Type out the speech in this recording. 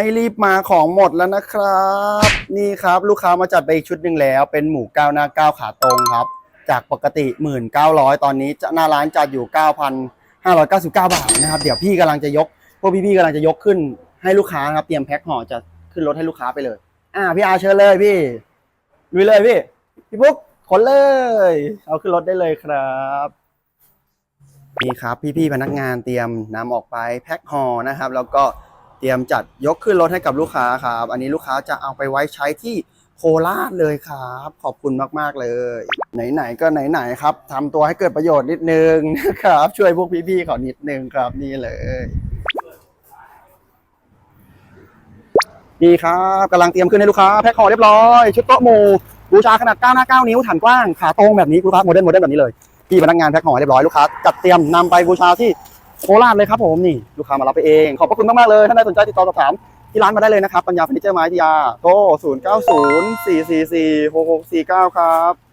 ไม่รีบมาของหมดแล้วนะครับ นี่ครับลูกค้ามาจัดไปอีกชุดหนึ่งแล้ว เป็นหมูก้าวหน้าก้าวขาตรงครับ จากปกติ 1,900 ตอนนี้จะหน้าร้านจัดอยู่ 9,599 บาทนะครับ เดี๋ยวพี่กำลังจะยก พวกพี่ๆกำลังจะยกขึ้นให้ลูกค้านะครับ เตรียมแพ็คห่อจะขึ้นรถให้ลูกค้าไปเลย อ่าพี่อาเชิญเลยพี่ลุยเลยพี่พี่ปุ๊กขนเลย เอาขึ้นรถได้เลยครับนี่ครับ พี่ๆพนักงานเตรียมนำออกไปแพ็คห่อนะครับ แล้วก็ เตรียมจัดยกขึ้นรถให้กับลูกค้าครับ อันนี้ลูกค้าจะเอาไปไว้ใช้ที่โคราชเลยครับ ขอบคุณมาก ๆ เลย ไหน ๆ ก็ไหน ๆ ครับทำตัวให้เกิดประโยชน์นิดนึงนะครับ ช่วยพวกพี่ๆเขานิดนึงครับนี่เลยดีครับกำลังเตรียมขึ้นให้ลูกค้าแพ็คห่อเรียบร้อยชุดโต๊ะหมู่บูชาขนาด 9 หน้า 9 นิ้วฐานกว้างขาตรงแบบนี้ลูกค้าโมเดิร์นโมเดิร์นแบบนี้เลยพี่พนักงานแพ็คห่อเรียบร้อยลูกค้าจัดเตรียมนำไปบูชาที่ โคราชเลยครับผมนี่ลูกค้ามารับไปเอง ขอบพระคุณมากๆเลยถ้าใครสนใจติดต่อสอบถามที่ร้านมาได้เลยนะครับ ปัญญาเฟอร์นิเจอร์ไม้ทิยาโทร0 9 0 4 4 4 6 6 4 9 ครับ